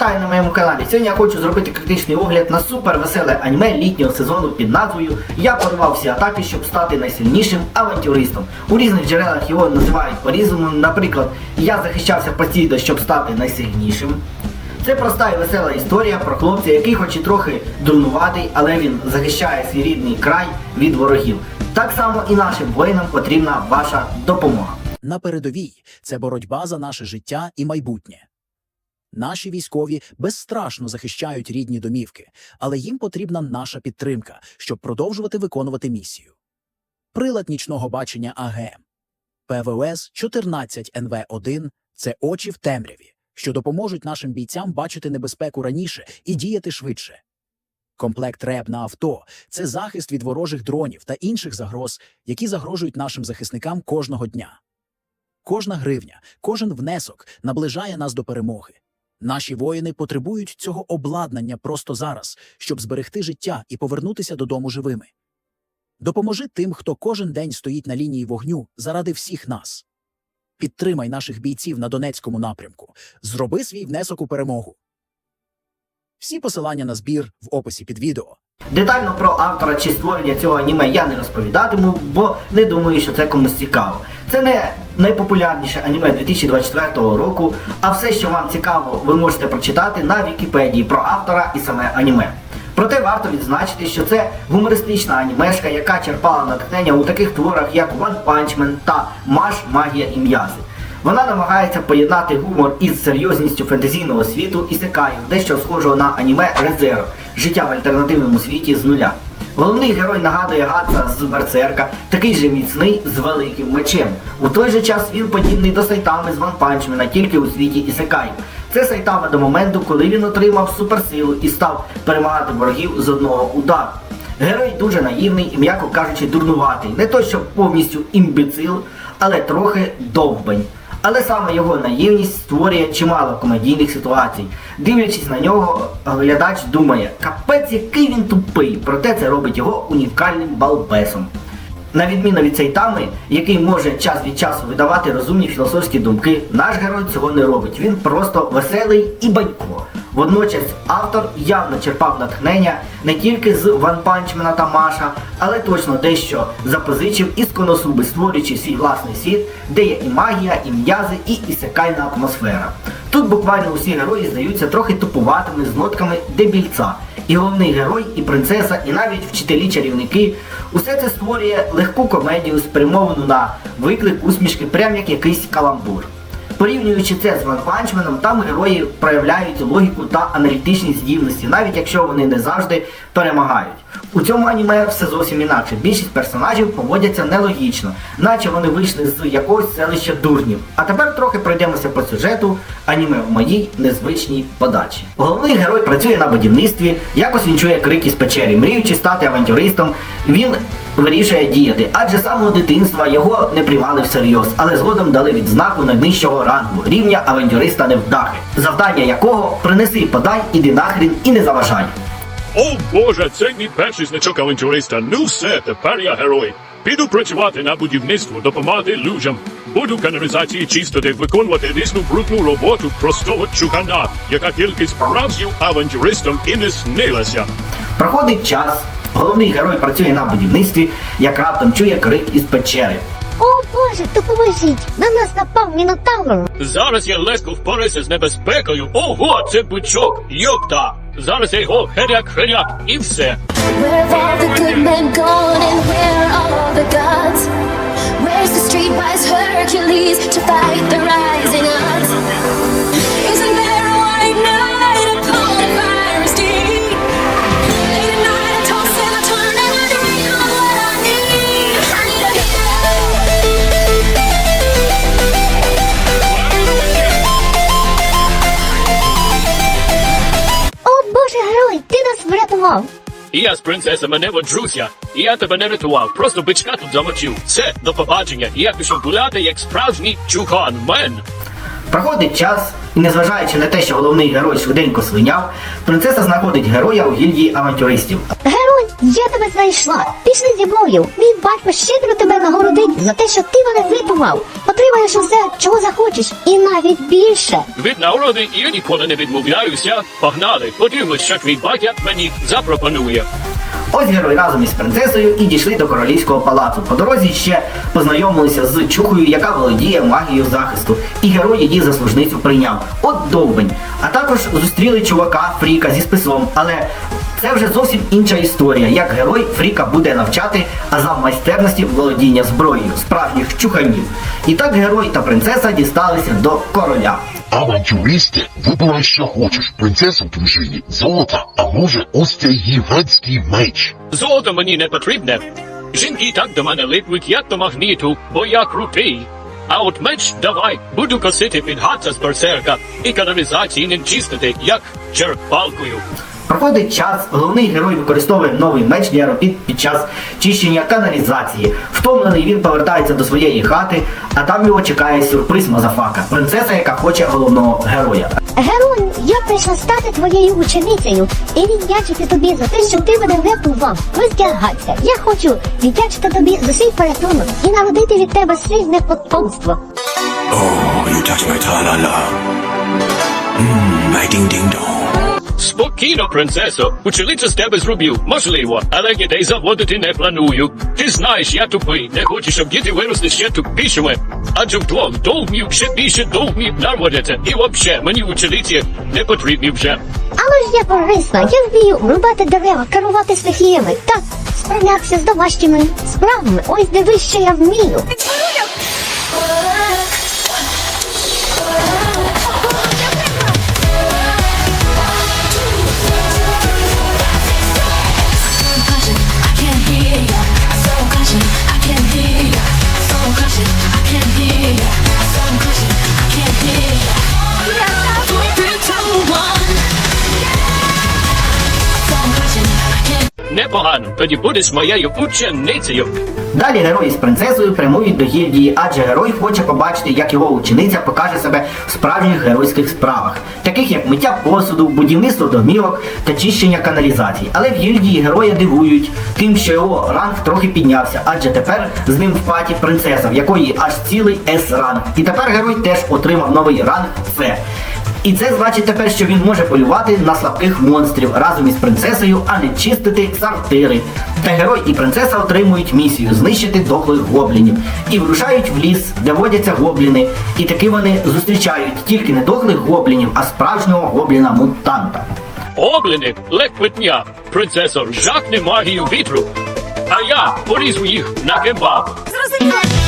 Вітаю на моєму каналі. Сьогодні я хочу зробити критичний огляд на супер веселе аніме літнього сезону під назвою Я порвав всі атаки, щоб стати найсильнішим авантюристом. У різних джерелах його називають по-різному. Наприклад, я захищався постійно, щоб стати найсильнішим. Це проста і весела історія про хлопця, який хоч і трохи дурнуватий, але він захищає свій рідний край від ворогів. Так само і нашим воїнам потрібна ваша допомога. На передовій це боротьба за наше життя і майбутнє. Наші військові безстрашно захищають рідні домівки, але їм потрібна наша підтримка, щоб продовжувати виконувати місію. Прилад нічного бачення АГМ ПВОС 14 НВ1 це очі в темряві, що допоможуть нашим бійцям бачити небезпеку раніше і діяти швидше. Комплект РЕБ на авто це захист від ворожих дронів та інших загроз, які загрожують нашим захисникам кожного дня. Кожна гривня, кожен внесок наближає нас до перемоги. Наші воїни потребують цього обладнання просто зараз, щоб зберегти життя і повернутися додому живими. Допоможи тим, хто кожен день стоїть на лінії вогню заради всіх нас. Підтримай наших бійців на Донецькому напрямку. Зроби свій внесок у перемогу. Всі посилання на збір в описі під відео. Детально про автора чи створення цього аніме я не розповідатиму, бо не думаю, що це комусь цікаво. Це не найпопулярніше аніме 2024 року, а все, що вам цікаво, ви можете прочитати на Вікіпедії про автора і саме аніме. Проте варто відзначити, що це гумористична анімешка, яка черпала натхнення у таких творах, як One Punch Man та Маш, Магія і м'язи. Вона намагається поєднати гумор із серйозністю фентезійного світу і секаю, дещо схожого на аніме Резеро життя в альтернативному світі з нуля. Головний герой нагадує Гатса з Берсерка, такий же міцний з великим мечем. У той же час він подібний до Сайтами з Ванпанчмена, тільки у світі Ісекаїв. Це Сайтама до моменту, коли він отримав суперсилу і став перемагати ворогів з одного удару. Герой дуже наївний і, м'яко кажучи, дурнуватий. Не то, що повністю імбецил, але трохи довбень. Але саме його наївність створює чимало комедійних ситуацій. Дивлячись на нього, глядач думає, капець, який він тупий, проте це робить його унікальним балбесом. На відміну від Сайтами, який може час від часу видавати розумні філософські думки, наш герой цього не робить. Він просто веселий і банько. Водночас автор явно черпав натхнення не тільки з Ван Панчмена та Маша, але точно дещо запозичив із Коносуби, створюючи свій власний світ, де є і магія, і м'язи, і ісекайна атмосфера. Тут буквально усі герої здаються трохи тупуватими з нотками дебільця. І головний герой, і принцеса, і навіть вчителі-чарівники. Усе це створює легку комедію, спрямовану на виклик усмішки, прям як якийсь каламбур. Порівнюючи це з Ванпанчменом, там герої проявляють логіку та аналітичні здібності, навіть якщо вони не завжди перемагають. У цьому аніме все зовсім інакше. Більшість персонажів поводяться нелогічно, наче вони вийшли з якогось селища дурнів. А тепер трохи пройдемося по сюжету аніме в моїй незвичній подачі. Головний герой працює на будівництві, якось він чує крики з печері, мріючи стати авантюристом, він вирішує діяти, адже з самого дитинства його не приймали всерйоз, але згодом дали відзнаку найнижчого рангу рівня авантюриста невдахи, завдання якого принеси подай, іди нахрін і не заважай. О Боже, це мій перший значок авантюриста. Ну все, тепер я герой. Піду працювати на будівництво, допомагати людям. Буду каналізації чистити, виконувати різну брудну роботу простого чухана, яка тільки справжнім авантюристом і не снилася. Проходить час, головний герой працює на будівництві, як раптом чує крик із печери. О Боже, допоможіть! На нас напав мінотавр! Зараз я легко впораюся з небезпекою. Ого, це бичок, йопта! Зараз я його херяк-херяк і все. Where have all І принцеса, мене воджуся. І я тебе не рятував, просто бичка тут замочив. Все, до побачення. І я пішов гуляти як справжній чухан мен. Проходить час, і незважаючи на те, що головний герой швиденько слиняв, принцеса знаходить героя у гільдії авантюристів. Я тебе знайшла! Пішли зі мною! Мій батько щедро тебе нагородить за те, що ти мене врятував! Отримаєш усе, чого захочеш, і навіть більше. Від нагороди я ніколи не відмовляюся. Погнали, подивимось, що твій батя мені запропонує. Ось герой разом із принцесою і дійшли до королівського палацу. По дорозі ще познайомилися з чухою, яка володіє магією захисту, і герой її за служницю прийняв. От довбень. А також зустріли чувака Фріка зі списом, але. Це вже зовсім інша історія, як герой Фріка буде навчати азам майстерності володіння зброєю справжніх чуханів. І так герой та принцеса дісталися до короля. Авантюристи, вибирай, що хочеш. Принцесу в дружині, золото, а може ось цей гігантський меч. Золото мені не потрібне. Жінки так до мене липнуть, як до магніту, бо я крутий. А от меч давай, буду косити під гатца з берсерка і каналізації не чистити, як черпалкою. Проходить час, головний герой використовує новий меч для робіт під час чищення каналізації. Втомлений він повертається до своєї хати, а там його чекає сюрприз Мазафака, принцеса, яка хоче головного героя. Герой, я прийшла стати твоєю ученицею і віддячити тобі за те, що ти мене врятував. Роздягайся. Я хочу віддячити тобі за свій порятунок і народити від тебе сильне потомство. Oh, you touch my tra-la-la. Mmm, my ding-ding-dong. Спокійно, принцесо, учениця з тебе зробив, можливо, але дітей заводити не планую. Ти знаєш, я тупий, не хочу, щоб діти виросли ще тупішими. Адже вдвох довгів ще більше довгів народяться. І взагалі, мені учениці не потрібні вже. Але ж я корисна, я вмію рубати дерева, керувати стихіями, так, справлятися з домашніми справами. Ось дивись, що я вмію. Непогано, тоді будеш моєю ученицею. Далі герої з принцесою прямують до гільдії, адже герой хоче побачити, як його учениця покаже себе в справжніх геройських справах, таких як миття посуду, будівництво домівок та чищення каналізацій. Але в гільдії героя дивують тим, що його ранг трохи піднявся, адже тепер з ним в паті принцеса, в якої аж цілий С-ранг. І тепер герой теж отримав новий ранг С. І це значить тепер, що він може полювати на слабких монстрів разом із принцесою, а не чистити сортири. Та герой і принцеса отримують місію знищити дохлих гоблінів і вирушають в ліс, де водяться гобліни. І таки вони зустрічають тільки не дохлих гоблінів, а справжнього гобліна-мутанта. Облини, лепетня, принцесо, жахне магію вітру. А я порізу їх на кебаб. It's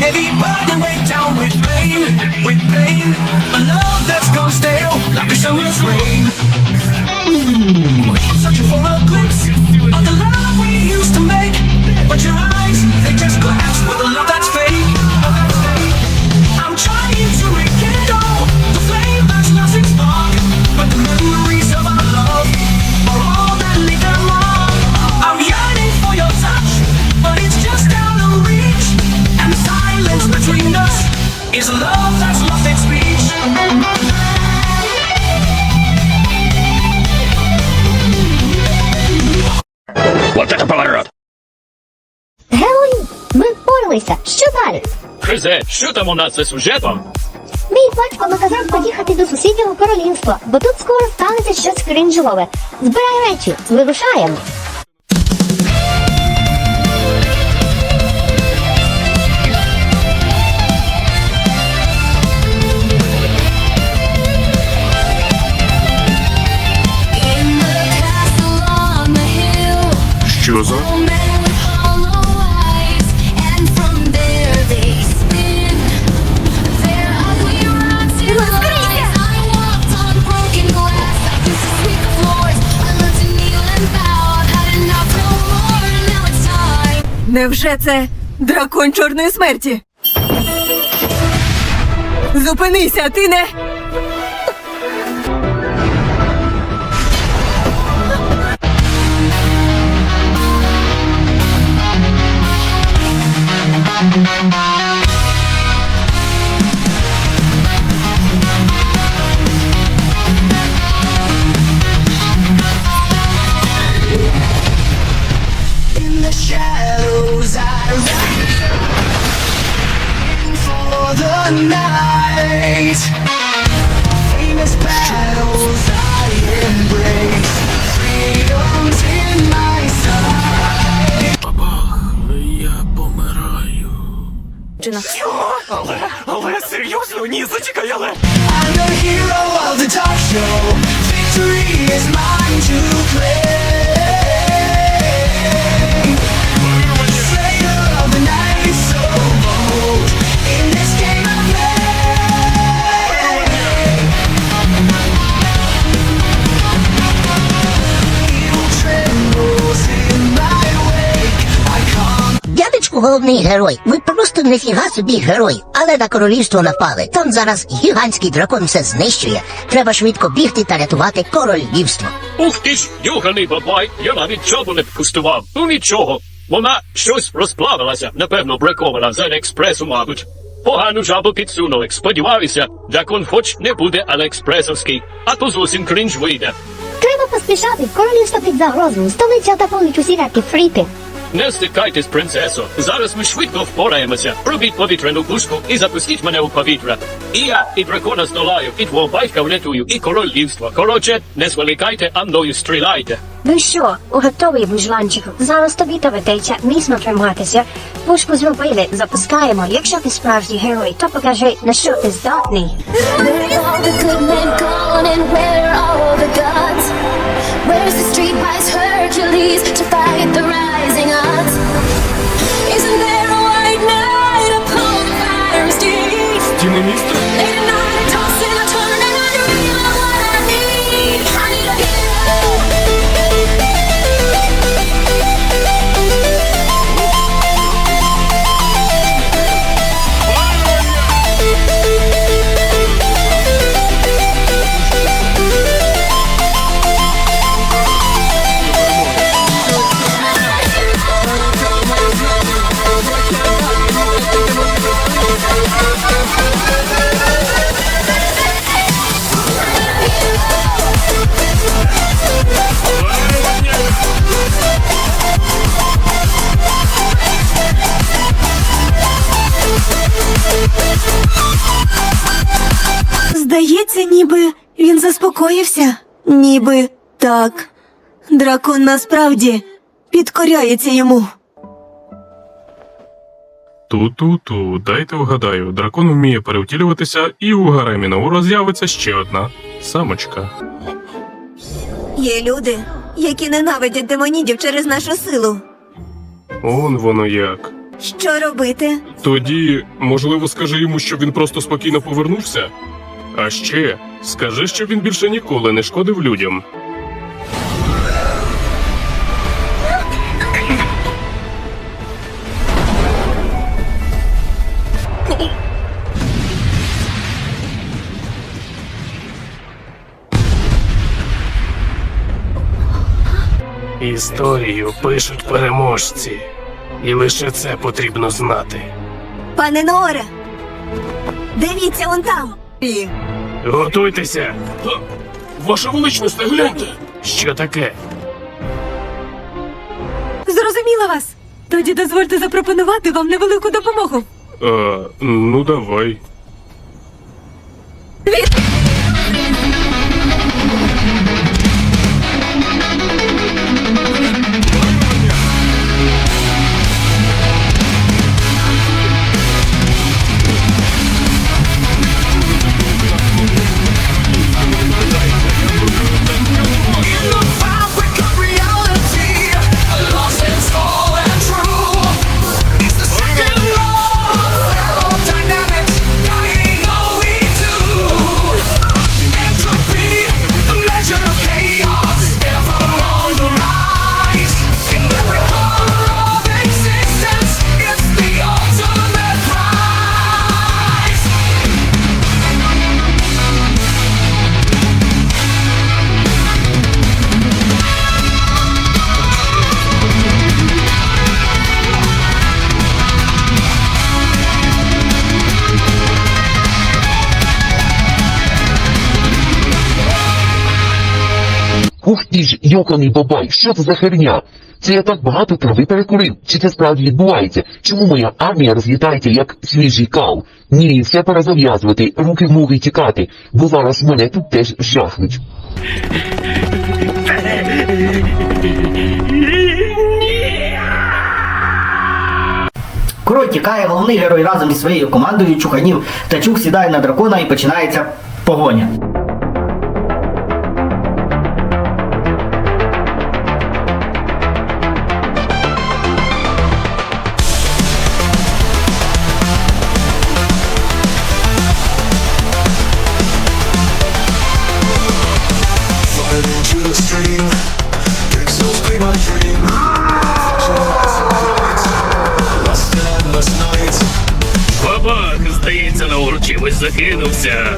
heavy burden weighed down with pain, with pain. A love that's gone stale, like a summer's rain. Searching ми впоралися. Що далі? Хризе, що там у нас за сюжетом? Мій батько наказав поїхати до сусіднього королівства, бо тут скоро станеться щось кринжове. Збирай речі, вирушаємо. Що за? Невже це дракон чорної смерті? Зупинися, ти не. night. Famous battles I embrace. Freedom's in my sight. Але серйозно? Ні, зачекай, але. I'm the hero of the talk show. Victory is mine to claim. головний герой. Ви просто ніфіга собі герой. Але на королівство напали. Там зараз гігантський дракон все знищує. Треба швидко бігти та рятувати королівство. Ух ти ж, юганий бабай, я навіть чабу не впустував. Ну нічого. Вона щось розплавилася, напевно, бракована з Аліекспресу, мабуть. Погану жабу підсунули. Сподіваюся, дракон хоч не буде Аліекспресовський, а то зовсім крінж вийде. Треба поспішати, королівство під загрозою, столиця атакують усілякі фріти. Не стикайтесь, принцесо. Зараз ми швидко впораємося. Робіть повітряну пушку і запустіть мене у повітря. І я, і дракона здолаю, і твого батька врятую, і королівство. Коротше, не зволікайте, а мною стріляйте. Ну що, готовий вужланчику? Зараз тобі доведеться міцно триматися. Пушку зробили, запускаємо. Якщо ти справжній герой, то покажи, на що ти здатний. Wears the street Hercules to fight the rising odds. Isn't there a white knight upon? Дракон насправді підкоряється йому. Ту-ту-ту, дайте вгадаю, дракон вміє перевтілюватися, і у гаремі Наура з'явиться ще одна самочка. Є люди, які ненавидять демонідів через нашу силу. Он воно як. Що робити? Тоді, можливо, скажи йому, щоб він просто спокійно повернувся. А ще скажи, щоб він більше ніколи не шкодив людям. Історію пишуть переможці, і лише це потрібно знати. Пане Норе! Дивіться он там. І Готуйтеся! Ваша величність, гляньте! Що таке? Зрозуміла вас. Тоді дозвольте запропонувати вам невелику допомогу. А, ну давай. In Ти ж, йоканий бабай, що це за херня? Це я так багато трави перекурив. Чи це справді відбувається? Чому моя армія розлітається як свіжий кал? Ні, все пора зав'язувати, руки в ноги тікати, бо зараз мене тут теж жахнуть. Король тікає, головний герой разом зі своєю командою чуханів та чух сідає на дракона і починається погоня. закинувся.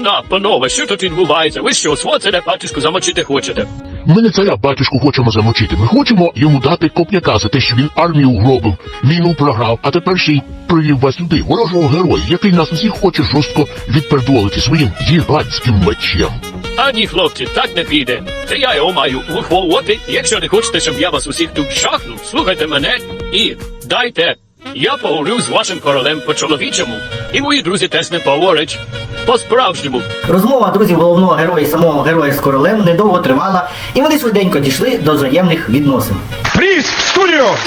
Опана, панове, що тут відбувається? Ви що, свого царя батюшку замочити хочете? Ми не царя батюшку хочемо замочити. Ми хочемо йому дати копняка за те, що він армію гробив, війну програв, а тепер ще й привів вас сюди, ворожого героя, який нас усіх хоче жорстко відпердолити своїм гігантським мечем. А ні, хлопці, так не піде. Це я його маю виховувати. Якщо не хочете, щоб я вас усіх тут шахнув, слухайте мене і дайте. Я поговорю з вашим королем по-чоловічому. І мої друзі теж не поговорять. По-справжньому. Розмова друзів головного героя і самого героя з королем недовго тривала, і вони швиденько дійшли до взаємних відносин.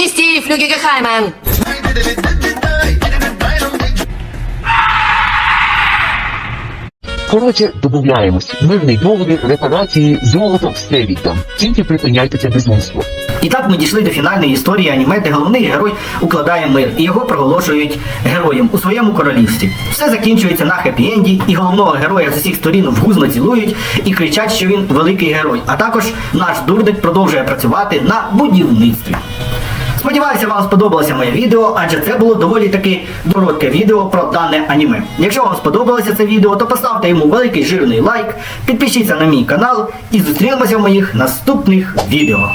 Стив, флюги гехаймен. Коротше, домовляємось. Мирний договір, репарації, золото, все віддам. Тільки припиняйте це безумство. І так ми дійшли до фінальної історії аніме, де головний герой укладає мир і його проголошують героєм у своєму королівстві. Все закінчується на хеппі-енді, і головного героя з усіх сторін вгузно цілують і кричать, що він великий герой. А також наш дурник продовжує працювати на будівництві. Сподіваюся, вам сподобалося моє відео, адже це було доволі таки коротке відео про дане аніме. Якщо вам сподобалося це відео, то поставте йому великий жирний лайк, підпишіться на мій канал і зустрінемося в моїх наступних відео.